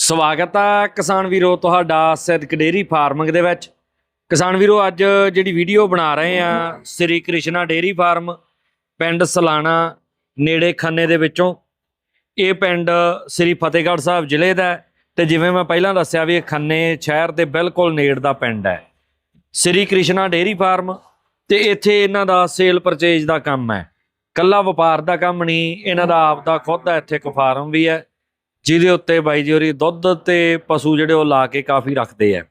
ਸਵਾਗਤ ਆ ਕਿਸਾਨ ਵੀਰੋ ਤੁਹਾਡਾ ਸਿੱਧਕ ਡੇਰੀ ਫਾਰਮਿੰਗ ਦੇ ਵਿੱਚ। ਕਿਸਾਨ ਵੀਰੋ, ਅੱਜ ਜਿਹੜੀ ਵੀਡੀਓ ਬਣਾ ਰਹੇ ਆ, ਸ੍ਰੀ ਕ੍ਰਿਸ਼ਨਾ ਡੇਰੀ ਫਾਰਮ, ਪਿੰਡ ਸਲਾਣਾ ਨੇੜੇ ਖੰਨੇ ਦੇ ਵਿੱਚੋਂ। ਇਹ ਪਿੰਡ ਸ੍ਰੀ ਫਤਿਹਗੜ੍ਹ ਸਾਹਿਬ ਜ਼ਿਲ੍ਹੇ ਦਾ ਹੈ ਤੇ ਜਿਵੇਂ ਮੈਂ ਪਹਿਲਾਂ ਦੱਸਿਆ ਵੀ ਇਹ ਖੰਨੇ ਸ਼ਹਿਰ ਦੇ ਬਿਲਕੁਲ ਨੇੜ ਦਾ ਪਿੰਡ ਹੈ। ਸ੍ਰੀ ਕ੍ਰਿਸ਼ਨਾ ਡੇਰੀ ਫਾਰਮ ਤੇ ਇੱਥੇ ਇਹਨਾਂ ਦਾ ਸੇਲ ਪਰਚੇਜ ਦਾ ਕੰਮ ਹੈ। ਕੱਲਾ ਵਪਾਰ ਦਾ ਕੰਮ ਨਹੀਂ, ਇਹਨਾਂ ਦਾ ਆਪ ਦਾ ਖੁਦ ਦਾ ਇੱਥੇ ਇੱਕ ਫਾਰਮ ਵੀ ਹੈ। ਜਿਹਦੇ ਉੱਤੇ ਬਾਈ ਜੀ ਹੋਰੀ ਦੁੱਧ ਤੇ ਪਸ਼ੂ ਜਿਹੜੇ ਉਹ ਲਾ ਕੇ ਕਾਫੀ ਰੱਖਦੇ ਆ।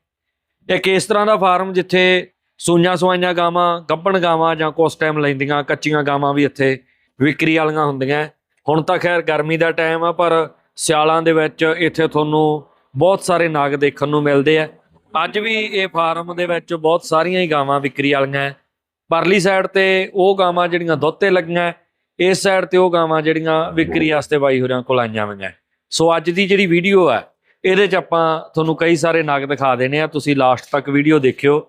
ਇੱਕ ਇਸ ਤਰ੍ਹਾਂ ਦਾ ਫਾਰਮ ਜਿੱਥੇ ਸੂਈਆਂ ਸਵਾਈਆਂ ਗਾਵਾਂ, ਗੱਭਣ ਗਾਵਾਂ ਜਾਂ ਕੁਛ ਟਾਈਮ ਲੈਂਦੀਆਂ, ਕੱਚੀਆਂ ਗਾਵਾਂ ਵੀ ਇੱਥੇ ਵਿਕਰੀ ਵਾਲੀਆਂ ਹੁੰਦੀਆਂ। ਹੁਣ ਤਾਂ ਖੈਰ ਗਰਮੀ ਦਾ ਟਾਈਮ ਆ, ਪਰ ਸਿਆਲਾਂ ਦੇ ਵਿੱਚ ਇੱਥੇ ਤੁਹਾਨੂੰ ਬਹੁਤ ਸਾਰੇ ਨਾਗ ਦੇਖਣ ਨੂੰ ਮਿਲਦੇ ਆ। ਅੱਜ ਵੀ ਇਹ ਫਾਰਮ ਦੇ ਵਿੱਚ ਬਹੁਤ ਸਾਰੀਆਂ ਹੀ ਗਾਵਾਂ ਵਿਕਰੀ ਵਾਲੀਆਂ ਪਰਲੀ ਸਾਈਡ ਤੇ ਉਹ ਗਾਵਾਂ ਜਿਹੜੀਆਂ ਦੁੱਧ ਤੇ ਲੱਗੀਆਂ, ਇਸ ਸਾਈਡ ਤੇ ਉਹ ਗਾਵਾਂ ਜਿਹੜੀਆਂ ਵਿਕਰੀ ਵਾਸਤੇ ਬਾਈ ਹੋਰਾਂ ਕੋਲ ਆਈਆਂ ਹੋਈਆਂ। ਸੋ ਅੱਜ ਦੀ ਜਿਹੜੀ ਵੀਡੀਓ ਹੈ, ਇਹਦੇ 'ਚ ਆਪਾਂ ਤੁਹਾਨੂੰ ਕਈ ਸਾਰੇ ਨਗ ਦਿਖਾ ਦੇਣੇ ਆ, ਤੁਸੀਂ ਲਾਸਟ ਤੱਕ ਵੀਡੀਓ ਦੇਖਿਓ।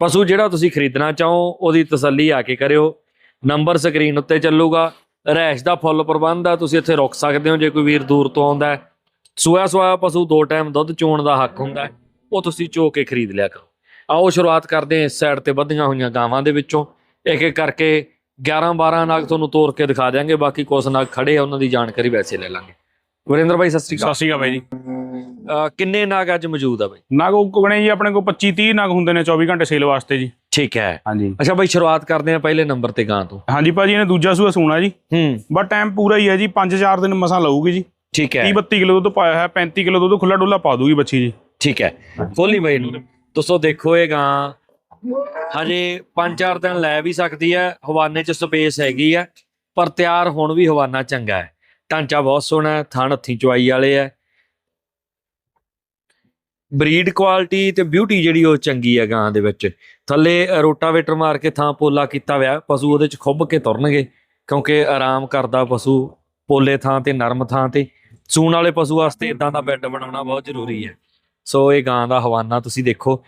ਪਸ਼ੂ ਜਿਹੜਾ ਤੁਸੀਂ ਖਰੀਦਣਾ ਚਾਹੋ, ਉਹਦੀ ਤਸੱਲੀ ਆ ਕੇ ਕਰਿਓ। ਨੰਬਰ ਸਕਰੀਨ ਉੱਤੇ ਚੱਲੂਗਾ। ਰਹਿਸ਼ ਦਾ ਫੁੱਲ ਪ੍ਰਬੰਧ ਆ, ਤੁਸੀਂ ਇੱਥੇ ਰੁਕ ਸਕਦੇ ਹੋ ਜੇ ਕੋਈ ਵੀਰ ਦੂਰ ਤੋਂ ਆਉਂਦਾ ਹੈ। ਸੂਆ ਪਸ਼ੂ ਦੋ ਟਾਈਮ ਦੁੱਧ ਚੋਣ ਦਾ ਹੱਕ ਹੁੰਦਾ ਉਹ ਤੁਸੀਂ ਚੋ ਕੇ ਖਰੀਦ ਲਿਆ ਕਰੋ। ਆਓ ਸ਼ੁਰੂਆਤ ਕਰਦੇ ਹਾਂ ਇਸ ਸਾਈਡ ਤੇ ਵਧੀਆਂ ਹੋਈਆਂ ਗਾਵਾਂ ਦੇ ਵਿੱਚੋਂ। ਇੱਕ ਇੱਕ ਕਰਕੇ 11 12 ਨਾਗ ਤੁਹਾਨੂੰ ਤੋੜ ਕੇ ਦਿਖਾ ਦਿਆਂਗੇ, ਬਾਕੀ ਕੁਝ ਨਾਗ ਖੜੇ ਆ, ਉਹਨਾਂ ਦੀ ਜਾਣਕਾਰੀ ਵੈਸੇ ਲੈ ਲਾਂਗੇ। ਵਰਿੰਦਰ ਭਾਈ ਸਤਿ ਸ੍ਰੀ ਸਤਿ ਅਕਾਲ ਸ਼੍ਰੀ ਅਕਾਲ ਬਾਈ ਜੀ। ਅਹ ਕਿੰਨੇ ਨਗ ਅੱਜ ਮੌਜੂਦ ਆ ਬਾਈ? ਨਗ ਉਗਣੇ ਜੀ ਆਪਣੇ ਕੋਲ 25 30 ਨਗ ਹੁੰਦੇ ਨੇ 24 ਘੰਟੇ ਸੇਲ ਵਾਸਤੇ ਜੀ। ਠੀਕ ਹੈ। ਹਾਂਜੀ। ਅੱਛਾ ਬਾਈ ਸ਼ੁਰੂਆਤ ਕਰਦੇ ਹਾਂ ਪਹਿਲੇ ਨੰਬਰ ਤੇ ਗਾਂ ਤੋਂ। ਹਾਂਜੀ ਭਾਜੀ ਇਹਨੇ ਦੂਜਾ ਸੂਆ ਸੂਣਾ ਜੀ। ਹੂੰ। ਬਟ ਟਾਈਮ ਪੂਰਾ ਹੀ ਹੈ ਜੀ 5-4 ਦਿਨ ਮਸਾਂ ਲਊਗੀ ਜੀ। ਠੀਕ ਹੈ। 30 32 ਕਿਲੋ ਦੁੱਧ ਪਾਇਆ ਹੈ 35 ਕਿਲੋ ਦੁੱਧ ਖੁੱਲਾ ਡੁੱਲਾ ਪਾ ਦੂਗੀ ਬੱਚੀ ਜੀ। ਠੀਕ ਹੈ। ਖੋਲੀ ਬਾਈ ਨੂੰ ਦੋਸਤੋ ਦੇਖੋ ਇਹ ਗਾਂ। ਹਜੇ 5-4 ਦਿਨ ਲੈ ਵੀ ਸਕਦੀ ਹੈ ਹਵਾਨੇ 'ਚ ਸਪੇਸ ਹੈਗੀ ਹੈ ਪਰ ਤਿਆਰ ਹੁਣ ਵੀ ਹਵਾਨਾ ਚੰਗਾ ਹੈ। ਢਾਂਚਾ ਬਹੁਤ ਸੋਹਣਾ ਹੈ ਥਣ ਹੱਥੀ ਚੁਆਈ ਵਾਲੇ ਹੈ। ਬਰੀਡ ਕੁਆਲਿਟੀ ਤੇ ਬਿਊਟੀ ਜਿਹੜੀ ਉਹ ਚੰਗੀ ਹੈ ਗਾਂ ਦੇ ਵਿੱਚ। ਥੱਲੇ ਰੋਟਾਵੇਟਰ ਮਾਰ ਕੇ ਥਾਂ ਪੋਲਾ ਕੀਤਾ ਹੋਇਆ, ਪਸ਼ੂ ਉਹਦੇ 'ਚ ਖੁੱਭ ਕੇ ਤੁਰਨਗੇ, ਕਿਉਂਕਿ ਆਰਾਮ ਕਰਦਾ ਪਸ਼ੂ ਪੋਲੇ ਥਾਂ ਤੇ, ਨਰਮ ਥਾਂ ਤੇ। ਸੂਣ ਵਾਲੇ ਪਸ਼ੂ ਵਾਸਤੇ ਇਦਾਂ ਦਾ ਬੈੱਡ ਬਣਾਉਣਾ ਬਹੁਤ ਜ਼ਰੂਰੀ ਹੈ। ਸੋ ਇਹ ਗਾਂ ਦਾ ਹਵਾਨਾ ਤੁਸੀਂ ਦੇਖੋ।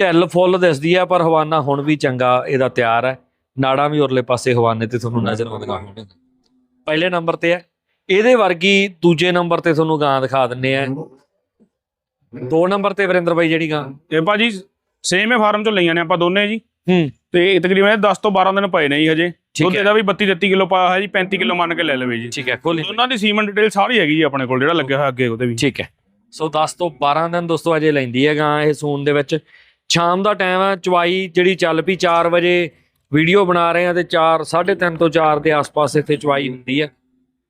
ਢਿੱਲ ਫੁੱਲ ਦਿਸਦੀ ਹੈ, ਪਰ ਹਵਾਨਾ ਹੁਣ ਵੀ ਚੰਗਾ ਇਹਦਾ ਤਿਆਰ ਹੈ। ਨਾੜਾਂ ਵੀ ਉਰਲੇ ਪਾਸੇ ਹਵਾਨੇ ਤੇ ਤੁਹਾਨੂੰ ਨਜ਼ਰ ਆਉਂਦੀਆਂ ਹੋਣਗੀਆਂ ਪਹਿਲੇ ਨੰਬਰ ਤੇ ਹੈ। ਇਹਦੇ ਵਰਗੀ ਦੂਜੇ ਨੰਬਰ ਤੇ ਤੁਹਾਨੂੰ ਗਾਂ ਦਿਖਾ ਦਿੰਨੇ ਆ। ਦੋ ਨੰਬਰ ਤੇ ਵਰਿੰਦਰ ਬਾਈ ਜਿਹੜੀ ਗਾਂ। ਤੇ ਭਾਜੀ ਸੇਮ ਹੈ ਫਾਰਮ ਚੋਂ ਲਈਆਂ ਨੇ ਆਪਾਂ ਦੋਨੇ ਜੀ। ਹੂੰ। ਤੇ ਇਹ ਤਕਰੀਬਨ ਇਹ 10 ਤੋਂ 12 ਦਿਨ ਪਏ ਨੇ ਜੀ ਹਜੇ। ਦੁੱਧ ਹੈ। ਇਹਦਾ ਵੀ 32 33 ਕਿਲੋ ਪਾਇਆ ਹੋਇਆ ਜੀ 35 ਕਿਲੋ ਮੰਨ ਕੇ ਲੈ ਲਵੇ ਜੀ। ਠੀਕ ਹੈ ਖੋਲੀ ਦੋਨਾਂ ਦੀ ਸੀਮਨ ਡਿਟੇਲ ਸਾਰੀ ਹੈਗੀ ਜੀ ਆਪਣੇ ਕੋਲ ਜਿਹੜਾ ਲੱਗਿਆ ਹੋਇਆ ਅੱਗੇ ਉਹਦੇ ਵੀ। ਠੀਕ ਹੈ। ਸੋ 10 ਤੋਂ 12 ਦਿਨ ਦੋਸਤੋ ਅਜੇ ਲੈਂਦੀ ਹੈ ਗਾਂ ਇਹ ਸੂਣ ਦੇ ਵਿੱਚ। ਸ਼ਾਮ ਦਾ ਟਾਈਮ ਹੈ ਚਵਾਈ ਜਿਹੜੀ ਚੱਲ ਪਈ 4 ਵਜੇ। ਵੀਡੀਓ ਬਣਾ ਰਹੇ ਆ ਤੇ 4 3:30 ਤੋਂ 4 ਦੇ ਆਸ-ਪਾਸ ਇੱਥੇ ਚਵਾਈ ਹੁੰਦੀ ਹੈ।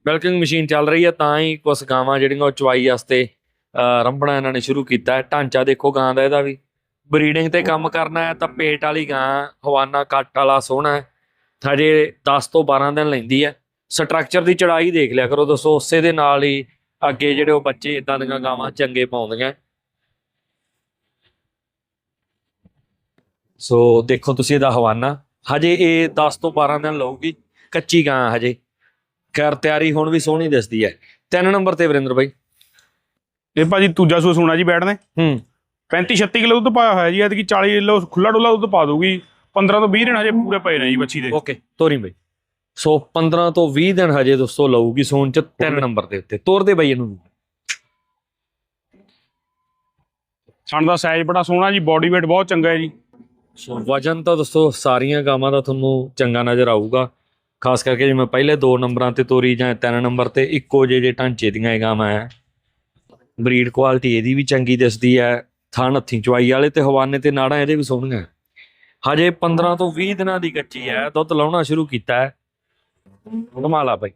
ਮਿਲਕਿੰਗ ਮਸ਼ੀਨ ਚੱਲ ਰਹੀ ਹੈ ਤਾਂ ਹੀ ਕੁਝ ਗਾਵਾਂ ਜਿਹੜੀਆਂ ਉਹ ਚਵਾਈ ਵਾਸਤੇ ਰੰਭਣਾ ਇਹਨਾਂ ਨੇ ਸ਼ੁਰੂ ਕੀਤਾ ਹੈ। ਢਾਂਚਾ ਦੇਖੋ ਗਾਂ ਦਾ ਇਹਦਾ ਵੀ। ਬਰੀਡਿੰਗ ਤੇ ਕੰਮ ਕਰਨਾ ਹੈ ਤਾਂ ਪੇਟ ਵਾਲੀ ਗਾਂ, ਹਵਾਨਾ ਕੱਟ ਵਾਲਾ ਸੋਹਣਾ ਹੈ। ਹਜੇ 10 ਤੋਂ 12 ਦਿਨ ਲੈਂਦੀ ਹੈ। ਸਟਰਕਚਰ ਦੀ ਚੜਾਈ ਦੇਖ ਲਿਆ ਕਰੋ ਦੱਸੋ ਉਸੇ ਦੇ ਨਾਲ ਹੀ ਅੱਗੇ ਜਿਹੜੇ ਉਹ ਬੱਚੇ ਇਦਾਂ ਦੀਆਂ ਗਾਵਾਂ ਚੰਗੇ ਪਾਉਂਦੀਆਂ। ਸੋ ਦੇਖੋ ਤੁਸੀਂ ਇਹਦਾ ਹਵਾਨਾ। ਹਜੇ ਇਹ 10 ਤੋਂ 12 ਦਿਨ ਲਊਗੀ, ਕੱਚੀ ਗਾਂ ਹਜੇ। ਕਰ ਤਿਆਰੀ ਹੁਣ ਵੀ ਸੋਹਣੀ ਦਿਸਦੀ ਹੈ। ਤਿੰਨ ਨੰਬਰ ਤੇ ਵਰਿੰਦਰ ਬਾਈ। ਇਹ ਭਾਜੀ ਦੂਜਾ ਸੂਆ ਸੂਣਾ ਜੀ ਬੈਠਦੇ ਹੂੰ। 35 36 ਕਿਲੋ ਦੁੱਧ ਪਾਇਆ ਹੋਇਆ ਜੀ ਐਤਕੀ 40 ਕਿਲੋ ਖੁੱਲਾ ਡੁੱਲਾ ਦੁੱਧ ਪਾ ਦੂਗੀ 15 ਤੋਂ 20 ਦਿਨ ਹਜੇ ਪੂਰੇ ਪਏ ਨੇ ਜੀ ਬੱਚੀ ਦੇ। ਓਕੇ ਤੋਰੀ ਬਾਈ। ਸੋ 15 ਤੋਂ 20 ਦਿਨ ਹਜੇ ਦੋਸਤੋ ਲਊਗੀ ਸੋਨ ਚ ਤਿੰਨ ਨੰਬਰ ਦੇ ਉੱਤੇ। ਤੋਰ ਦੇ ਬਾਈ ਇਹਨੂੰ। ਸਣ ਦਾ ਸਾਈਜ਼ ਬੜਾ ਸੋਹਣਾ ਜੀ ਬਾਡੀ weight ਬਹੁਤ ਚੰਗਾ ਹੈ ਜੀ। ਸੋ ਵਜਨ ਤਾਂ ਦੋਸਤੋ ਸਾਰੀਆਂ ਗਾਵਾਂ ਦਾ ਤੁਹਾਨੂੰ ਚੰਗਾ ਨਜ਼ਰ ਆਊਗਾ। ਖਾਸ ਕਰਕੇ ਜਿਵੇਂ ਪਹਿਲੇ ਦੋ ਨੰਬਰਾਂ ਤੇ ਤੋਰੀ ਜਾਂ ਤਿੰਨ ਨੰਬਰ ਤੇ ਇੱਕੋ ਜਿਹੇ ਜਿਹੇ ਢਾਂਚੇ ਦੀਆਂ ਇਹ ਗਾਵਾਂ ਹੈ ਬਰੀਡ ਕੁਆਲਿਟੀ ਇਹਦੀ ਵੀ ਚੰਗੀ ਦਿਸਦੀ ਹੈ ਥਣ ਹੱਥੀ ਚਵਾਈ ਵਾਲੇ ਤੇ ਹਵਾਨੇ ਤੇ ਨਾੜਾਂ ਇਹਦੇ ਵੀ ਸੋਹਣੀਆਂ। ਹਜੇ 15 ਤੋਂ 20 ਦਿਨਾਂ ਦੀ ਕੱਚੀ ਹੈ ਦੁੱਧ ਲਾਉਣਾ ਸ਼ੁਰੂ ਕੀਤਾ ਹੈ ਕਮਾਲਾ ਬਾਈ।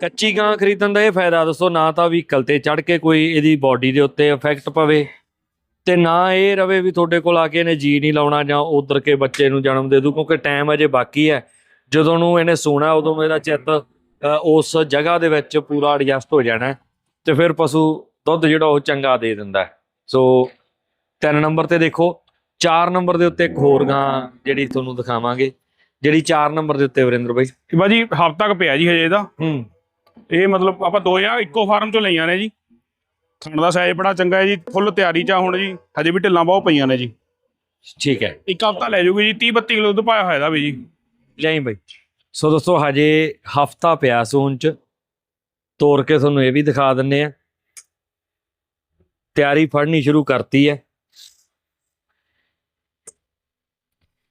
ਕੱਚੀ ਗਾਂ ਖਰੀਦਣ ਦਾ ਇਹ ਫਾਇਦਾ ਦੱਸੋ, ਨਾ ਤਾਂ ਵਹੀਕਲ ਤੇ ਚੜ ਕੇ ਕੋਈ ਇਹਦੀ ਬਾਡੀ ਦੇ ਉੱਤੇ ਇਫੈਕਟ ਪਵੇ। ਤੇ ਨਾ ਇਹ ਰਵੇ ਵੀ ਤੁਹਾਡੇ ਕੋਲ ਆ ਕੇ ਇਹਨੇ ਜੀ ਨਹੀਂ ਲਾਉਣਾ ਜਾਂ ਉਧਰ ਕੇ ਬੱਚੇ ਨੂੰ ਜਨਮ ਦੇ ਦੂ ਕਿਉਂਕਿ ਟਾਈਮ ਅਜੇ ਬਾਕੀ ਹੈ। ਜਦੋਂ ਨੂੰ ਇਹਨੇ ਸੋਣਾ ਉਦੋਂ ਇਹਦਾ ਚਿੱਤ ਉਸ ਜਗ੍ਹਾ ਦੇ ਵਿੱਚ ਪੂਰਾ ਐਡਜਸਟ ਹੋ ਜਾਣਾ ਤੇ ਫਿਰ ਪਸ਼ੂ ਦੁੱਧ ਜਿਹੜਾ ਉਹ ਚੰਗਾ ਦੇ ਦਿੰਦਾ। ਸੋ ਤਿੰਨ ਨੰਬਰ ਤੇ ਦੇਖੋ ਚਾਰ ਨੰਬਰ ਦੇ ਉੱਤੇ ਇੱਕ ਹੋਰ ਗਾਂ ਜਿਹੜੀ ਤੁਹਾਨੂੰ ਦਿਖਾਵਾਂਗੇ ਜਿਹੜੀ 4 ਨੰਬਰ ਦੇ ਉੱਤੇ ਵਰਿੰਦਰ ਬਾਈ। ਭਾਜੀ ਹਫ਼ਤਾ ਕੁ ਪਿਆ ਜੀ ਹਜੇ ਇਹਦਾ। ਹੂੰ। ਇਹ ਮਤਲਬ ਆਪਾਂ ਦੋ ਜਾਂ ਇੱਕੋ ਫਾਰਮ ਚੋਂ ਲਈਆਂ ਨੇ ਜੀ। ਥਣ ਦਾ ਸਾਈਜ਼ ਬੜਾ ਚੰਗਾ ਹੈ ਜੀ ਫੁੱਲ ਤਿਆਰੀ ਚ ਆ ਹੁਣ ਜੀ ਹਜੇ ਵੀ ਢਿੱਲਾਂ ਬਹੁਤ ਪਈਆਂ ਨੇ ਜੀ। ਠੀਕ ਹੈ। ਇੱਕ ਹਫ਼ਤਾ ਲੈ ਜੂਗੀ ਜੀ 30 32 ਕਿਲੋ ਦੁੱਧ ਪਾਇਆ ਹੋਇਆ ਇਹਦਾ ਵੀ ਜੀ। ਲਿਆਈ ਬਾਈ। ਸੋ ਦੋਸਤੋ ਹਜੇ ਹਫਤਾ ਪਿਆ ਸੋਨ ਚ। ਤੋੜ ਕੇ ਤੁਹਾਨੂੰ ਇਹ ਵੀ ਦਿਖਾ ਦਿੰਨੇ ਆ ਤਿਆਰੀ ਫੜਨੀ ਸ਼ੁਰੂ ਕਰਤੀ ਹੈ।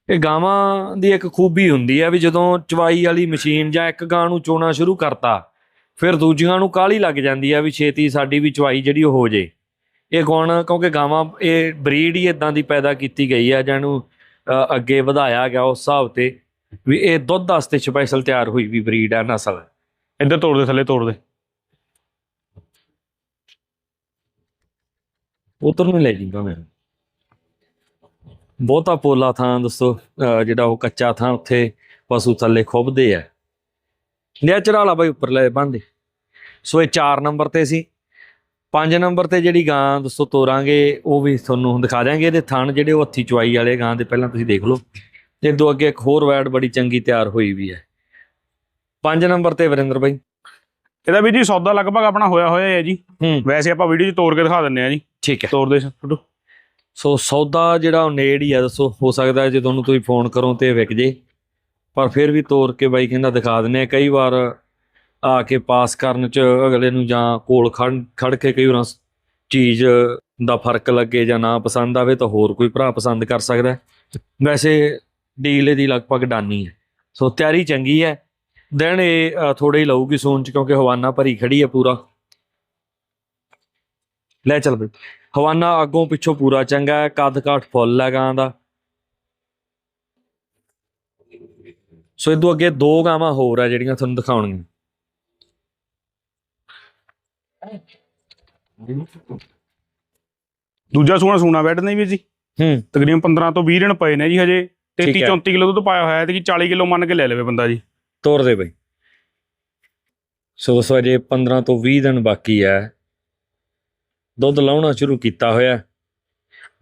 ਇਹ ਗਾਵਾਂ ਦੀ ਇੱਕ ਖੂਬੀ ਹੁੰਦੀ ਹੈ ਵੀ ਜਦੋਂ ਚਵਾਈ ਵਾਲੀ ਮਸ਼ੀਨ ਜਾਂ ਇੱਕ ਗਾਂ ਨੂੰ ਚੋਣਾ ਸ਼ੁਰੂ ਕਰਤਾ ਫਿਰ ਦੂਜੀਆਂ ਨੂੰ ਕਾਹਲੀ ਲੱਗ ਜਾਂਦੀ ਹੈ ਵੀ ਛੇਤੀ ਸਾਡੀ ਵੀ ਚਵਾਈ ਜਿਹੜੀ ਉਹ ਹੋ ਜੇ। ਇਹ ਗੁਣ ਕਿਉਂਕਿ ਗਾਵਾਂ ਇਹ ਬਰੀਡ ਹੀ ਇਦਾਂ ਦੀ ਪੈਦਾ ਕੀਤੀ ਗਈ ਹੈ ਜਿਹਨੂੰ ਅੱਗੇ ਵਧਾਇਆ ਗਿਆ ਉਸ ਹਿਸਾਬ ਤੇ ਵੀ ਇਹ ਦੁੱਧ ਵਾਸਤੇ ਸਪੈਸ਼ਲ ਤਿਆਰ ਹੋਈ ਵੀ ਬਰੀਡ ਹੈ ਨਸਲ। ਇੱਧਰ ਤੋੜ ਦੇ ਥੱਲੇ ਤੋੜ ਦੇ। ਉਧਰ ਨੂੰ ਲੈ ਜਿੰਗਾ ਮੈਂ ਬਹੁਤਾ ਪੋਲਾ ਥਾਂ ਦੱਸੋ ਜਿਹੜਾ ਉਹ ਕੱਚਾ ਥਾਂ ਉੱਥੇ ਪਸ਼ੂ ਥੱਲੇ ਖੁੱਬਦੇ ਆ। ਲਿਆ ਚੜਾਲਾ ਬਾਈ ਉੱਪਰ ਲੈ ਬੰਦੇ ਸੋ ਇਹ 4 ਨੰਬਰ ਤੇ ਸੀ। 5 ਨੰਬਰ ਤੇ ਜਿਹੜੀ ਗਾਂ ਦੱਸੋ ਤੋਰਾਂਗੇ ਉਹ ਵੀ ਤੁਹਾਨੂੰ ਦਿਖਾ ਦਿਆਂਗੇ। ਇਹਦੇ ਥਣ ਜਿਹੜੇ ਉਹ ਹੱਥੀ ਚਵਾਈ ਵਾਲੇ ਗਾਂ ਦੇ ਪਹਿਲਾਂ ਤੁਸੀਂ ਦੇਖ ਲਓ। ਤੇ ਦੋ ਅੱਗੇ ਇੱਕ ਹੋਰ ਵੈੜ ਬੜੀ ਚੰਗੀ ਤਿਆਰ ਹੋਈ ਵੀ ਹੈ। 5 ਨੰਬਰ ਤੇ ਵਰਿੰਦਰ ਬਾਈ। ਇਹਦਾ ਵੀ ਜੀ ਸੌਦਾ ਲਗਭਗ ਆਪਣਾ ਹੋਇਆ ਹੋਇਆ ਹੈ ਜੀ। ਵੈਸੇ ਆਪਾਂ ਵੀਡੀਓ 'ਚ ਤੋੜ ਕੇ ਦਿਖਾ ਦਿੰਨੇ ਆ ਜੀ। ਠੀਕ ਹੈ। ਤੋੜ ਦੇ ਛੋਟੂ ਸੋ ਸੌਦਾ ਜਿਹੜਾ ਨੇੜ ਹੀ ਆ ਦੱਸੋ। ਹੋ ਸਕਦਾ ਜੇ ਤੁਹਾਨੂੰ ਤੁਸੀਂ ਫੋਨ ਕਰੋ ਤੇ ਵਿਕ ਜੇ। ਪਰ ਫਿਰ ਵੀ ਤੋਰ ਕੇ ਬਾਈ ਕਹਿੰਦਾ ਦਿਖਾ ਦਿੰਨੇ ਆ ਕਈ ਵਾਰ ਆ ਕੇ ਪਾਸ ਕਰਨ ਚ ਅਗਲੇ ਨੂੰ ਜਾਂ ਕੋਲ ਖੜ ਖੜ ਕੇ ਕਈ ਵਾਰ ਚੀਜ਼ ਦਾ ਫ਼ਰਕ ਲੱਗੇ ਜਾਂ ਨਾ ਪਸੰਦ ਆਵੇ ਤਾਂ ਹੋਰ ਕੋਈ ਭਰਾ ਪਸੰਦ ਕਰ ਸਕਦਾ ਵੈਸੇ ਡੀਲ ਦੀ ਲਗਭਗ ਡਾਨੀ ਹੈ। ਸੋ ਤਿਆਰੀ ਚੰਗੀ ਹੈ। ਦਿਨ ਇਹ ਅ, ਥੋੜੇ ਹੀ ਲਊਗੀ ਸੂਨ ਚ ਕਿਉਂਕਿ ਹਵਾਨਾ ਭਰੀ ਖੜੀ ਹੈ ਪੂਰਾ। ਲੈ ਚੱਲ ਬਈ। ਹਵਾਨਾ ਅੱਗੋਂ ਪਿੱਛੋਂ ਪੂਰਾ ਚੰਗਾ ਹੈ। ਕੱਦ ਕਾਠ ਫੁੱਲ ਹੈ ਗਾਂ ਦਾ। ਸੋ ਇਦੋਂ ਅੱਗੇ ਦੋ ਗਾਵਾਂ ਹੋਰ ਆ ਜਿਹੜੀਆਂ ਤੁਹਾਨੂੰ ਦਿਖਾਉਣਗੀਆਂ। ਦੂਜਾ ਸੂਣਾ ਸੂਣਾ ਬੈੱਡ ਨਹੀਂ ਵੀ ਜੀ? ਹੂੰ। ਤਕਰੀਬਨ 15 ਤੋਂ 20 ਦਿਨ ਪਏ ਨੇ ਜੀ ਹਜੇ। 33 ਠੀਕ ਹੈ। 34 ਕਿਲੋ ਦੁੱਧ ਪਾਇਆ ਹੋਇਆ ਹੈ ਤੇ ਕੀ 40 ਕਿਲੋ ਮੰਨ ਕੇ ਲੈ ਲਵੇ ਬੰਦਾ ਜੀ। ਤੋਰ ਦੇ ਬਈ। ਸੋ ਸੋ ਅਜੇ 15 ਤੋਂ 20 ਦਿਨ ਬਾਕੀ ਹੈ। ਦੁੱਧ ਲਾਉਣਾ ਸ਼ੁਰੂ ਕੀਤਾ ਹੋਇਆ। ਹੈ।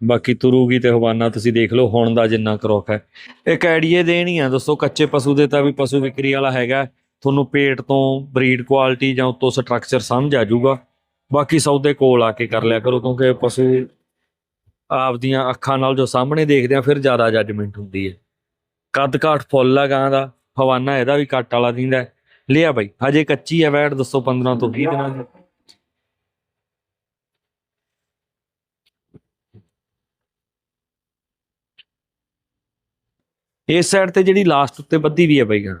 ਬਾਕੀ ਤੁਰੂਗੀ ਤੇ ਹਵਾਨਾ, ਤੁਸੀਂ ਦੇਖ ਲਓ, ਹੁਣ ਦਾ ਜਿੰਨਾ ਕਰੋਕ ਹੈ। ਇਹ ਆਈਡੀਏ ਦੇਣੀ ਆ ਦੋਸਤੋ ਕੱਚੇ ਪਸ਼ੂ ਦੇ ਤਾਂ ਵੀ ਪਸ਼ੂ ਵਿਕਰੀ ਵਾਲਾ ਹੈਗਾ। ਤੁਹਾਨੂੰ ਪੇਟ ਤੋਂ ਬਰੀਡ ਕੁਆਲਿਟੀ ਜਾਂ ਉਤੋਂ ਸਟਰਕਚਰ ਸਮਝ ਆ ਜਾਊਗਾ। ਬਾਕੀ ਸੌਦੇ ਕੋਲ ਆ ਕੇ ਕਰ ਲਿਆ ਕਰੋ, ਕਿਉਂਕਿ ਪਸ਼ੂ ਆਪਦੀਆਂ ਅੱਖਾਂ ਨਾਲ ਜੋ ਸਾਹਮਣੇ ਦੇਖਦੇ ਆ, ਫਿਰ ਜ਼ਿਆਦਾ ਜੱਜਮੈਂਟ ਹੁੰਦੀ ਹੈ। ਕੱਦ ਕਾਠ ਫੁੱਲ ਆ ਗਾਂ ਦਾ, ਹਵਾਨਾ ਇਹਦਾ ਵੀ ਕੱਟ ਵਾਲਾ ਦਿੰਦਾ ਲਿਆ ਬਾਈ, ਹਜੇ ਕੱਚੀ ਹੈ ਵੈਟ ਦੱਸੋ 15 ਤੋਂ 20 ਦਿਨਾਂ ਦੀ। ਇਸ ਸਾਈਡ ਤੇ ਜਿਹੜੀ ਲਾਸਟ ਉੱਤੇ ਬੱਦੀ ਵੀ ਹੈ ਬਾਈ ਗਾਂ।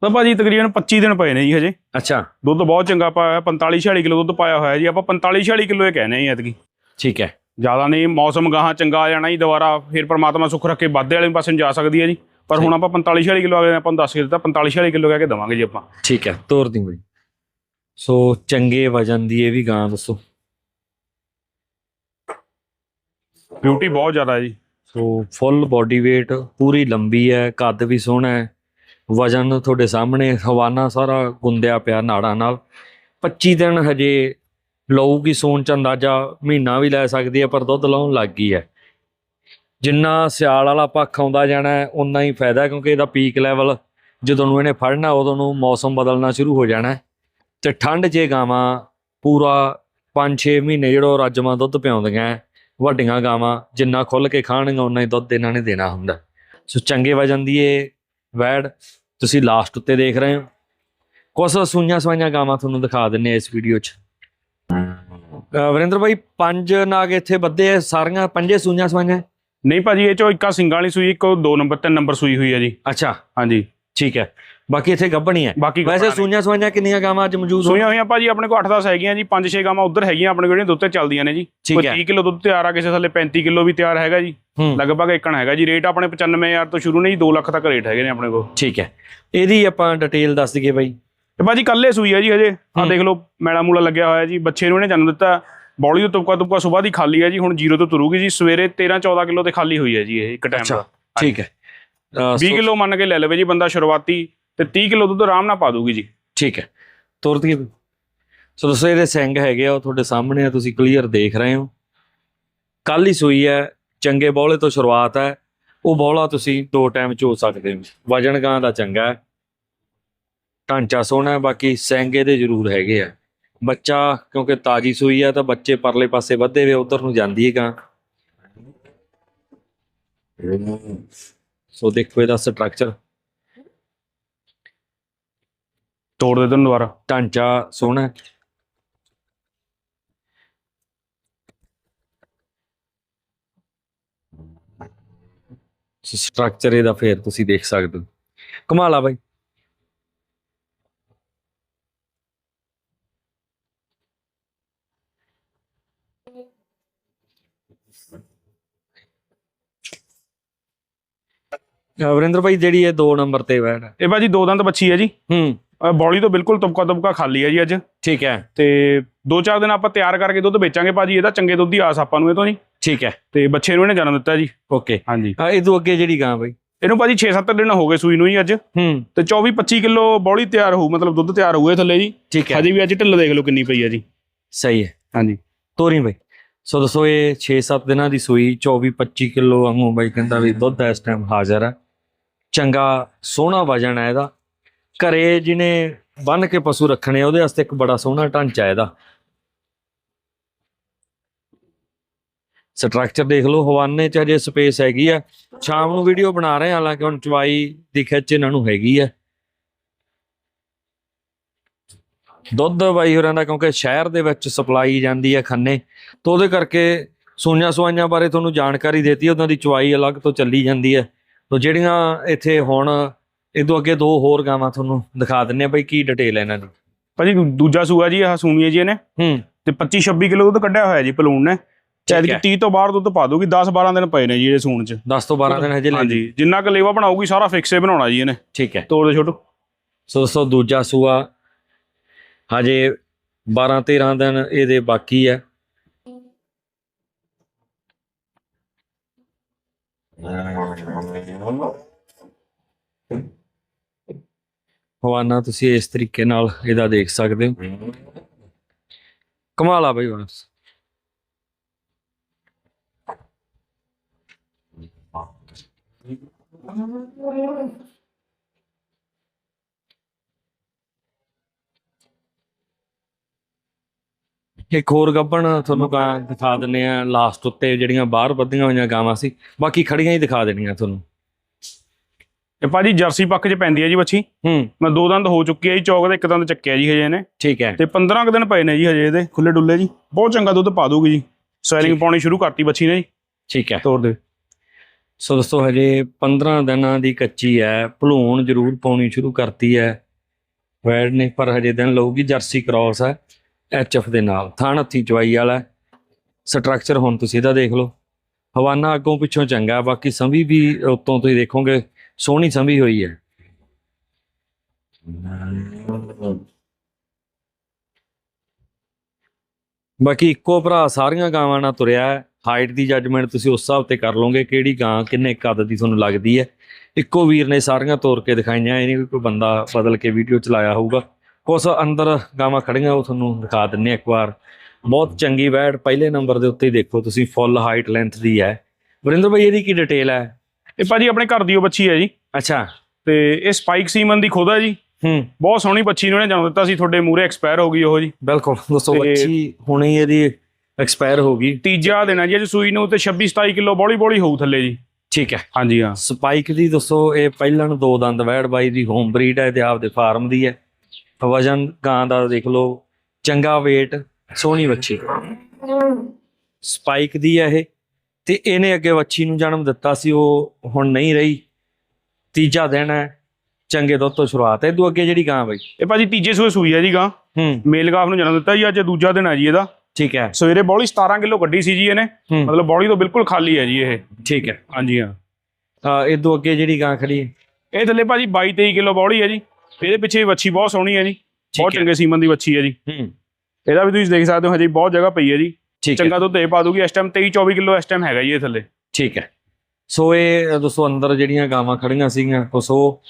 ਤਾਂ ਭਾਜੀ ਤਕਰੀਬਨ 25 ਦਿਨ ਪਏ ਨੇ ਜੀ ਹਜੇ। ਅੱਛਾ। ਦੁੱਧ ਬਹੁਤ ਚੰਗਾ ਪਾਇਆ ਹੋਇਆ 45 46 ਕਿਲੋ ਦੁੱਧ ਪਾਇਆ ਹੋਇਆ ਜੀ। ਆਪਾਂ 45 46 ਕਿਲੋ ਇਹ ਕਹਿੰਦੇ ਆ ਐਤਕੀ। ਠੀਕ ਹੈ। ਜ਼ਿਆਦਾ ਨਹੀਂ ਮੌਸਮ ਗਾਹਾਂ ਚੰਗਾ ਆ ਜਾਣਾ ਜੀ ਦੁਬਾਰਾ ਫਿਰ ਪਰਮਾਤਮਾ ਸੁੱਖ ਰੱਖੇ ਵਾਧੇ ਵਾਲੇ ਪਾਸੇ ਨੂੰ ਜਾ ਸਕਦੀ ਹੈ ਜੀ। ਪਰ ਹੁਣ ਆਪਾਂ 45 46 ਕਿਲੋ ਅਗਲੇ ਆਪਾਂ ਨੂੰ ਦੱਸ ਕੇ ਦਿੱਤਾ 45 46 ਕਿਲੋ ਕਹਿ ਕੇ ਦਵਾਂਗੇ ਜੀ ਆਪਾਂ। ਠੀਕ ਹੈ ਤੋਰ ਦੀ ਬਾਈ। ਸੋ ਚੰਗੇ ਵਜਨ ਦੀ ਇਹ ਵੀ ਗਾਂ ਦੱਸੋ। ਬਿਊਟੀ ਬਹੁਤ ਜ਼ਿਆਦਾ ਹੈ ਜੀ। ਸੋ ਫੁੱਲ ਬਾਡੀ weight ਪੂਰੀ ਲੰਬੀ ਹੈ ਕੱਦ ਵੀ ਸੋਹਣਾ ਹੈ। ਵਜਨ ਤੁਹਾਡੇ ਸਾਹਮਣੇ, ਹਵਾਨਾ ਸਾਰਾ ਗੁੰਦਿਆ ਪਿਆ ਨਾੜਾਂ ਨਾਲ। 25 ਦਿਨ ਹਜੇ ਲਊਗੀ ਸੋਨ ਚ ਅੰਦਾਜ਼ਾ, ਮਹੀਨਾ ਵੀ ਲੈ ਸਕਦੀ ਹੈ, ਪਰ ਦੁੱਧ ਲਾਉਣ ਲੱਗ ਗਈ ਹੈ। ਜਿੰਨਾ ਸਿਆਲ ਵਾਲਾ ਪੱਖ ਆਉਂਦਾ ਜਾਣਾ ਉਨਾ ਹੀ ਫਾਇਦਾ ਕਿਉਂਕਿ ਇਹਦਾ ਪੀਕ ਲੈਵਲ ਜਦੋਂ ਨੂੰ ਇਹਨੇ ਫੜਨਾ, ਉਦੋਂ ਨੂੰ ਮੌਸਮ ਬਦਲਣਾ ਸ਼ੁਰੂ ਹੋ ਜਾਣਾ ਹੈ। ਤੇ ਠੰਡ ਜੇ ਗਾਵਾਂ ਪੂਰਾ 5-6 ਮਹੀਨੇ ਜਿਹੜੋ ਰੱਜਵਾਂ ਦੁੱਧ ਪਿਆਉਂਦੀਆਂ ਵੱਡੀਆਂ ਗਾਵਾਂ ਜਿੰਨਾ ਖੁੱਲ ਕੇ ਖਾਣਗੀਆਂ ਉਨਾ ਹੀ ਦੁੱਧ ਇਹਨਾਂ ਨੇ ਦੇਣਾ ਹੁੰਦਾ। ਸੋ ਚੰਗੇ ਵਜਨ ਦੀ ਇਹ ਵੈੜ ਤੁਸੀਂ ਲਾਸਟ ਉੱਤੇ ਦੇਖ ਰਹੇ ਹੋ। ਕੁਝ ਸੂਈਆਂ ਸਵਾਈਆਂ ਗਾਵਾਂ ਤੁਹਾਨੂੰ ਦਿਖਾ ਦਿੰਨੇ ਇਸ ਵੀਡੀਓ 'ਚ। ਵਰਿੰਦਰ ਭਾਈ ਪੰਜ ਨਾਗ ਇੱਥੇ ਬੱਦੇ ਆ ਸਾਰੀਆਂ ਪੰਜੇ ਸੂਈਆਂ ਸਵਾਈਆਂ? ਨਹੀਂ ਭਾਜੀ ਇਹ ਚੋਂ ਇੱਕਾ ਸਿੰਗਾਂ ਵਾਲੀ ਸੂਈ ਇੱਕ ਦੋ ਨੰਬਰ ਤਿੰਨ ਨੰਬਰ ਸੂਈ ਹੋਈ ਹੈ ਜੀ। ਅੱਛਾ। ਹਾਂਜੀ। ਠੀਕ ਹੈ। ਬਾਕੀ ਇੱਥੇ ਗੱਭਣੀ ਹੈ। ਬਾਕੀ ਵੈਸੇ ਸੂਈਆਂ ਸਵਾਈਆਂ ਕਿੰਨੀਆਂ ਗਾਵਾਂ ਅੱਜ ਮੌਜੂਦ ਸੂਈਆਂ ਹੋਈਆਂ ਭਾਜੀ ਆਪਣੇ ਕੋਲ 8-10 ਹੈਗੀਆਂ ਜੀ 5-6 ਗਾਵਾਂ ਉੱਧਰ ਹੈਗੀਆਂ ਆਪਣੇ ਕੋਲ ਜਿਹੜੀਆਂ ਦੁੱਧ ਤੇ ਚੱਲਦੀਆਂ ਨੇ ਜੀ। ਕੋਈ ਹੈ। 30 ਕਿਲੋ ਦੁੱਧ ਤਿਆਰ ਆ ਕਿਸੇ ਥੱਲੇ 35 ਕਿਲੋ ਵੀ ਤਿਆਰ ਹੈਗਾ ਜੀ। ਲਗਭਗ ਇੱਕਣ ਹੈਗਾ ਜੀ ਰੇਟ ਆਪਣੇ 95000 ਤੋਂ ਸ਼ੁਰੂ ਨੇ ਜੀ 2 ਲੱਖ ਤੱਕ ਰੇਟ ਹੈਗੇ ਨੇ ਆਪਣੇ ਕੋਲ। ਠੀਕ ਹੈ। ਇਹਦੀ ਆਪਾਂ ਡਿਟੇਲ ਦੱਸ ਦਈਏ ਬਾਈ। ਤੇ ਭਾਜੀ ਕੱਲੇ ਸੂਈ ਹੈ ਜੀ ਹਜੇ। ਆ। ਦੇਖ ਲਓ ਮੈਲਾ ਮੂਲਾ ਲੱਗਿਆ ਹੋਇਆ ਜੀ ਬੱਚੇ ਨੂੰ ਇਹਨੇ ਜਨਮ ਦਿੱਤਾ। ਬੌਲੀ ਤੋਂ ਤੁਪਕਾ ਤੁਪਕਾ ਸਵੇਰ ਦੀ ਖਾਲੀ ਹੈ ਜੀ ਹੁਣ ਜ਼ੀਰੋ ਤੋਂ ਤੁਰੂਗੀ ਜੀ ਸਵੇਰੇ 13-14 ਕਿਲੋ ਤੇ ਖਾਲੀ ਹੋਈ ਹੈ ਜੀ ਇਹ ਇੱਕ ਟਾਈਮ ਦਾ। ਠੀਕ ਹੈ। ਅਹ 20 ਸੋ- ਕਿਲੋ ਮੰਨ ਕੇ ਲੈ ਲਵੇ ਜੀ ਬੰਦਾ ਸ਼ੁਰੂਆਤੀ। ਤੇ 30 ਕਿਲੋ ਦੁੱਧ ਆਰਾਮ ਨਾਲ ਪਾ ਦੂਗੀ ਜੀ। ਠੀਕ ਹੈ। ਤੁਰ ਦਈਏ। ਸੋ ਦੋਸਤੋ ਇਹਦੇ ਸਿੰਘ ਹੈਗੇ ਆ, ਉਹ ਤੁਹਾਡੇ ਸਾਹਮਣੇ ਆ, ਤੁਸੀਂ ਕਲੀਅਰ ਦੇਖ ਰਹੇ ਹੋ। ਕੱਲ ਹੀ ਸੂਈ ਹੈ, ਚੰਗੇ ਬੌਲੇ ਤੋਂ ਸ਼ੁਰੂਆਤ ਹੈ। ਉਹ ਬੌਲਾ ਤੁਸੀਂ ਦੋ ਟਾਈਮ ਚੋ ਸਕਦੇ ਹੋ। ਵਜਨ ਗਾਂ ਦਾ ਚੰਗਾ ਹੈ। ਢਾਂਚਾ ਸੋਹਣਾ ਬਾਕੀ ਸਿੰਘ ਇਹਦੇ ਜ਼ਰੂਰ ਹੈਗੇ ਆ। ਬੱਚਾ, ਕਿਉਂਕਿ ਤਾਜੀ ਸੂਈ ਹੈ ਤਾਂ ਬੱਚੇ ਪਰਲੇ ਪਾਸੇ ਵੱਧੇ ਵੇ, ਉਧਰ ਨੂੰ ਜਾਂਦੀ ਹੈ ਗਾਂ। ਸੋ ਦੇਖੋ ਇਹਦਾ ਸਟਰਕਚਰ ਤੋੜ ਦੇ ਤੈਨੂੰ ਦੁਬਾਰਾ। ਢਾਂਚਾ ਸੋਹਣਾ ਹੈ। ਸਟਰਕਚਰ ਇਹਦਾ ਫੇਰ ਤੁਸੀਂ ਦੇਖ ਸਕਦੇ ਹੋ। ਕਮਾਲ ਆ ਬਾਈ। ਵਰਿੰਦਰ ਭਾਈ ਜਿਹੜੀ ਇਹ 2 ਨੰਬਰ ਤੇ ਵੈਣ ਇਹ ਭਾਜੀ ਦੋ ਦੰਦ ਬੱਚੀ ਹੈ ਜੀ। ਹੂੰ। ਬੋਲੀ ਤੋਂ ਬਿਲਕੁਲ ਤੁਬਕਾ ਤੁਬਕਾ ਖਾਲੀ ਹੈ ਜੀ ਅੱਜ। ਠੀਕ ਹੈ। ਤੇ ਦੋ ਚਾਰ ਦਿਨ ਆਪਾਂ ਤਿਆਰ ਕਰਕੇ ਦੁੱਧ ਵੇਚਾਂਗੇ ਭਾਜੀ ਇਹਦਾ ਚੰਗੇ ਦੁੱਧ ਦੀ ਆਸ ਆਪਾਂ ਨੂੰ ਇਹ ਤੋਂ ਜੀ ਠੀਕ ਹੈ। ਤੇ ਬੱਚੇ ਨੂੰ ਇਹਨੇ ਜਨਮ ਦਿੱਤਾ ਜੀ। ਓਕੇ। ਹਾਂਜੀ। ਆ ਇਹ ਤੋਂ ਅੱਗੇ ਜਿਹੜੀ ਗਾਂ ਬਾਈ? ਇਹਨੂੰ ਭਾਜੀ 6-7 ਦਿਨ ਹੋ ਗਏ ਸੂਈ ਨੂੰ ਹੀ ਅੱਜ। ਹੂੰ। ਤੇ 24-25 ਕਿਲੋ ਬੋਲੀ ਤਿਆਰ ਹੋਊ ਮਤਲਬ ਦੁੱਧ ਤਿਆਰ ਹੋਊ ਇਹ ਥੱਲੇ ਜੀ। ਠੀਕ ਹੈ। ਹਜੇ ਵੀ ਅੱਜ ਢਿੱਲ ਦੇਖ ਲਓ ਕਿੰਨੀ ਪਈ ਹੈ ਜੀ। ਸਹੀ ਹੈ। ਹਾਂਜੀ। ਤੋਰੀ ਬਾਈ। ਸੋ ਦੱਸੋ ਇਹ 6-7 ਦਿਨਾਂ ਦੀ ਸੂਈ 24-25 ਕਿਲੋ ਵਾਂਗੂ ਬਾਈ ਕਹਿੰਦਾ ਵੀ ਦੁੱਧ ਇਸ ਟਾਈਮ ਹਾਜ਼ਰ ਹੈ ਚੰਗਾ ਸੋਹਣਾ ਵਜਨ ਹੈ ਇਹਦਾ। ਘਰੇ ਜਿਹਨੇ ਬੰਨ ਕੇ ਪਸ਼ੂ ਰੱਖਣੇ ਉਹਦੇ ਵਾਸਤੇ ਇੱਕ ਬੜਾ ਸੋਹਣਾ ਢਾਂਚਾ ਇਹਦਾ। ਸਟਰਕਚਰ ਦੇਖ ਲਓ, ਹਵਾਨੇ ਚ ਅਜੇ ਸਪੇਸ ਹੈਗੀ ਆ। ਸ਼ਾਮ ਨੂੰ ਵੀਡੀਓ ਬਣਾ ਰਹੇ ਹਾਂ ਹਾਲਾਂਕਿ ਹੁਣ ਚਵਾਈ ਦੀ ਖਿੱਚ ਇਹਨਾਂ ਨੂੰ ਹੈਗੀ ਆ। ਦੁੱਧ ਬਾਈ ਹੋਰਾਂ ਦਾ, ਕਿਉਂਕਿ ਸ਼ਹਿਰ ਦੇ ਵਿੱਚ ਸਪਲਾਈ ਜਾਂਦੀ ਹੈ ਖੰਨੇ, ਤੋਂ ਉਹਦੇ ਕਰਕੇ ਸੂਈਆਂ ਸਵਾਈਆਂ ਬਾਰੇ ਤੁਹਾਨੂੰ ਜਾਣਕਾਰੀ ਦਿੱਤੀ ਉਹਨਾਂ ਦੀ ਚਵਾਈ ਅਲੱਗ ਤੋਂ ਚੱਲੀ ਜਾਂਦੀ ਹੈ ਤੋਂ ਜਿਹੜੀਆਂ ਇੱਥੇ ਹੁਣ ਇਦੋਂ ਅੱਗੇ ਦੋ ਹੋਰ ਗਾਵਾਂ ਤੁਹਾਨੂੰ ਦਿਖਾ ਦਿੰਨੇ ਆ ਬਾਈ ਕੀ ਡਿਟੇਲ ਹੈ ਇਹਨਾਂ ਦੀ। ਭਾਜੀ ਦੂਜਾ ਸੂਆ ਜੀ ਆਹ ਹੈ ਜੀ ਇਹਨੇ। ਹੂੰ। ਤੇ 25-26 ਕਿਲੋ ਦੁੱਧ ਕੱਢਿਆ ਹੋਇਆ ਜੀ ਪਲੂਣ ਨੇ। ਚਾਹੇ ਠੀਕ ਹੈ। 30 ਤੋਂ ਬਾਹਰ ਦੁੱਧ ਪਾ ਦੂਗੀ 10-12 ਦਿਨ ਪਏ ਨੇ ਜੀ ਇਹ ਸੂਣ ਚ। 10 ਤੋਂ 12 ਦਿਨ ਹਜੇ ਲੈ ਹਾਂਜੀ ਜਿੰਨਾ ਕੁ ਲੇਵਾ ਬਣਾਉਗੀ ਸਾਰਾ ਫਿਕਸੇ ਬਣਾਉਣਾ ਜੀ ਇਹਨੇ। ਠੀਕ ਹੈ। ਤੋੜ ਦੇ ਛੋਟੂ। ਸੋ ਦੋਸਤੋ ਦੂਜਾ ਸੂਆ ਹਜੇ 12 13 ਦਿਨ ਇਹਦੇ ਬਾਕੀ ਹੈ। ਹਵਾਨਾ ਤੁਸੀਂ ਇਸ ਤਰੀਕੇ ਨਾਲ ਇਹਦਾ ਦੇਖ ਸਕਦੇ ਹੋ। ਕਮਾਲ ਆ ਬਈ ਬਸ। ਇੱਕ ਹੋਰ ਗੱਬਣ ਤੁਹਾਨੂੰ ਦਿਖਾ ਦਿੰਨੇ ਆ ਲਾਸਟ ਉੱਤੇ ਜਿਹੜੀਆਂ ਬਾਹਰ ਵੱਧੀਆਂ ਹੋਈਆਂ ਗਾਵਾਂ ਸੀ, ਬਾਕੀ ਖੜੀਆਂ ਹੀ ਦਿਖਾ ਦੇਣੀਆਂ ਤੁਹਾਨੂੰ। ਇਹ ਭਾਜੀ ਜਰਸੀ ਪੱਕ ਚ ਪੈਂਦੀ ਹੈ ਜੀ ਬੱਚੀ ਹੂੰ। ਮੈਂ ਦੋ ਦੰਦ ਹੋ ਚੁੱਕੀ ਹੈ ਜੀ ਚੌਕ ਦੇ ਇੱਕ ਦੰਦ ਚੱਕਿਆ ਜੀ ਹਜੇ ਇਹਨੇ। ਠੀਕ ਹੈ। ਤੇ 15 ਕੁ ਦਿਨ ਪਏ ਨੇ ਜੀ ਹਜੇ ਇਹਦੇ ਖੁੱਲੇ ਡੁੱਲੇ ਜੀ। ਬਹੁਤ ਚੰਗਾ ਦੁੱਧ ਪਾ ਦੂਗੀ ਜੀ। ਸਵੈਲਿੰਗ। ਪਾਉਣੀ ਸ਼ੁਰੂ ਕਰਤੀ ਬੱਚੀ ਨੇ ਜੀ। ਠੀਕ ਹੈ। ਤੋੜ ਦੇ। ਸੋ ਦੋਸਤੋ ਹਜੇ 15 ਦਿਨਾਂ ਦੀ ਕੱਚੀ ਹੈ। ਭਲੂਣ ਜ਼ਰੂਰ ਪਾਉਣੀ ਸ਼ੁਰੂ ਕਰਤੀ ਹੈ। ਵੈੜ ਨੇ ਪਰ ਹਜੇ ਦਿਨ ਲਊਗੀ ਜਰਸੀ ਕ੍ਰਾਸ ਹੈ। ਐਚਐਫ ਦੇ ਨਾਲ। ਥਣ ਹੱਥੀ ਚਵਾਈ ਵਾਲਾ ਸਟਰਕਚਰ ਹੁਣ ਤੁਸੀਂ ਇਹਦਾ ਦੇਖ ਲਓ। ਹਵਾਨਾ ਅੱਗੋਂ ਪਿੱਛੋਂ ਚੰਗਾ ਬਾਕੀ ਸੰਭੀ ਵੀ ਉਤੋਂ ਤੁਸੀਂ ਦੇਖੋਗੇ। ਸੋਹਣੀ ਸੰਭੀ ਹੋਈ ਹੈ। ਬਾਕੀ ਇੱਕੋ ਭਰਾ ਸਾਰੀਆਂ ਗਾਵਾਂ ਨਾਲ ਤੁਰਿਆ ਹੈ। ਹਾਈਟ ਦੀ ਜੱਜਮੈਂਟ ਤੁਸੀਂ ਉਸ ਹਿਸਾਬ ਤੇ ਕਰ ਲਓਗੇ ਕਿਹੜੀ ਗਾਂ ਕਿੰਨੇ ਕੱਦ ਦੀ ਤੁਹਾਨੂੰ ਲੱਗਦੀ ਹੈ। ਇੱਕੋ ਵੀਰ ਨੇ ਸਾਰੀਆਂ ਤੋਰ ਕੇ ਦਿਖਾਈਆਂ, ਇਹ ਨਹੀਂ ਵੀ ਕੋਈ ਬੰਦਾ ਬਦਲ ਕੇ ਵੀਡੀਓ ਚਲਾਇਆ ਹੋਊਗਾ। ਕੁਛ ਅੰਦਰ ਗਾਵਾਂ ਖੜੀਆਂ, ਉਹ ਤੁਹਾਨੂੰ ਦਿਖਾ ਦਿੰਨੇ ਇੱਕ ਵਾਰ। ਬਹੁਤ ਚੰਗੀ ਵੈੜ ਪਹਿਲੇ ਨੰਬਰ ਦੇ ਉੱਤੇ ਹੀ ਦੇਖੋ ਤੁਸੀਂ ਫੁੱਲ ਹਾਈਟ ਲੈਂਥ ਦੀ ਹੈ। ਵਰਿੰਦਰ ਭਾਈ ਇਹਦੀ ਕੀ ਡਿਟੇਲ ਹੈ? ਇਹ ਭਾਜੀ ਆਪਣੇ ਘਰ ਦੀ ਉਹ ਬੱਚੀ ਹੈ ਜੀ। ਅੱਛਾ। ਤੇ ਇਹ ਸਪਾਈਕ ਸੀਮਨ ਦੀ ਖੁਦ ਜੀ। ਹੂੰ। ਬਹੁਤ ਸੋਹਣੀ ਬੱਚੀ ਨੂੰ ਇਹਨੇ ਜਨਮ ਦਿੱਤਾ ਸੀ ਤੁਹਾਡੇ ਮੂਰੇ ਐਕਸਪਾਇਰ ਹੋ ਗਈ ਉਹ ਜੀ। ਬਿਲਕੁਲ। ਦੋਸਤੋ ਬੱਚੀ ਹੁਣੇ ਹੀ ਇਹਦੀ ਐਕਸਪਾਇਰ ਹੋ ਗਈ। ਤੀਜਾ ਹੈ ਜੀ ਅੱਜ ਸੂਈ ਨੂੰ ਤੇ 26 27 ਕਿਲੋ ਬੋਲੀ ਬੋਲੀ ਹੋਊ ਥੱਲੇ ਜੀ। ਠੀਕ ਹੈ। ਹਾਂਜੀ ਹਾਂ। ਸਪਾਈਕ ਦੀ ਦੋਸਤੋ ਇਹ ਪਹਿਲਣ ਦੋ ਦੰਦ ਵੈੜ ਬਾਈ ਦੀ ਹੋਮ ਬਰੀਡ ਹੈ ਤੇ ਆਪਦੇ ਫਾਰਮ ਦੀ ਹੈ। ਵਜਨ ਗਾਂ ਦਾ ਦੇਖ ਲਓ ਚੰਗਾ weight ਸੋਹਣੀ ਬੱਚੀ। ਸਪਾਈਕ ਦੀ ਹੈ ਇਹ। ਤੇ ਇਹਨੇ ਅੱਗੇ ਬੱਚੀ ਨੂੰ ਜਨਮ ਦਿੱਤਾ ਸੀ ਉਹ ਹੁਣ ਨਹੀਂ ਰਹੀ। ਤੀਜਾ ਦਿਨ ਹੈ ਚੰਗੇ ਦੁੱਧ ਤੋਂ ਸ਼ੁਰੂਆਤ ਹੈ। ਇਦੋਂ ਅੱਗੇ ਜਿਹੜੀ ਗਾਂ ਬਾਈ? ਇਹ ਭਾਜੀ ਤੀਜੇ ਸੂਏ ਸੂਈ ਹੈ ਜੀ ਗਾਂ। ਹੂੰ। ਮੇਲ ਗਾਫ ਨੂੰ ਜਨਮ ਦਿੱਤਾ ਜੀ ਅੱਜ ਦੂਜਾ ਦਿਨ ਹੈ ਜੀ ਇਹਦਾ। ਠੀਕ ਹੈ। ਸਵੇਰੇ ਬੋਲੀ 17 ਕਿਲੋ ਕੱਢੀ ਸੀ ਜੀ ਇਹਨੇ। ਮਤਲਬ ਬੋਲੀ ਤੋਂ ਬਿਲਕੁਲ ਖਾਲੀ ਹੈ ਜੀ ਇਹ। ਠੀਕ ਹੈ। ਹਾਂਜੀ ਹਾਂ। ਇਦੋਂ ਅੱਗੇ ਜਿਹੜੀ ਗਾਂ ਖੜੀ ਹੈ? ਇਹ ਥੱਲੇ ਭਾਜੀ 22 23 ਕਿਲੋ ਬੋਲੀ ਹੈ ਜੀ। ਇਹਦੇ ਪਿੱਛੇ ਵੱਛੀ ਬਹੁਤ ਸੋਹਣੀ ਹੈ ਜੀ। ਬਹੁਤ। ਚੰਗੇ ਸੀਮਨ ਦੀ ਵੱਛੀ ਹੈ ਜੀ। ਹੂੰ। ਇਹਦਾ ਵੀ ਤੁਸੀਂ ਦੇਖ ਸਕਦੇ ਹੋ ਹਜੇ ਬਹੁਤ ਜਗ੍ਹਾ ਪਈ ਹੈ ਜੀ। ਠੀਕ ਹੈ। ਚੰਗਾ ਦੁੱਧ ਇਹ ਪਾ ਦੂਗੀ ਇਸ ਟਾਈਮ 23 24 ਕਿਲੋ ਇਸ ਟਾਈਮ ਹੈਗਾ ਜੀ ਇਹ ਥੱਲੇ। ਠੀਕ ਹੈ। ਸੋ ਇਹ ਦੋਸਤੋ ਅੰਦਰ ਜਿਹੜੀਆਂ ਗਾਵਾਂ ਖੜੀਆਂ ਸੀਗੀਆਂ ਕੁਛ ਉਹ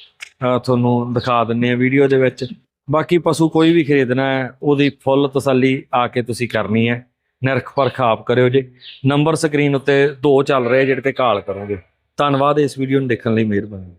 ਤੁਹਾਨੂੰ ਦਿਖਾ ਦਿੰਨੇ ਆ ਵੀਡੀਓ ਦੇ ਵਿੱਚ। ਬਾਕੀ ਪਸ਼ੂ ਕੋਈ ਵੀ ਖਰੀਦਣਾ ਹੈ ਉਹਦੀ ਫੁੱਲ ਤਸੱਲੀ ਆ ਕੇ ਤੁਸੀਂ ਕਰਨੀ ਹੈ। ਨਿਰਖ ਪਰਖ ਆਪ ਕਰਿਓ ਜੇ। ਨੰਬਰ ਸਕਰੀਨ ਉੱਤੇ ਦੋ ਚੱਲ ਰਹੇ ਜਿਹੜੇ ਤੇ ਕਾਲ ਕਰੋਗੇ। ਧੰਨਵਾਦ ਇਸ ਵੀਡੀਓ ਨੂੰ ਦੇਖਣ ਲਈ ਮਿਹਰਬਾਨੀ।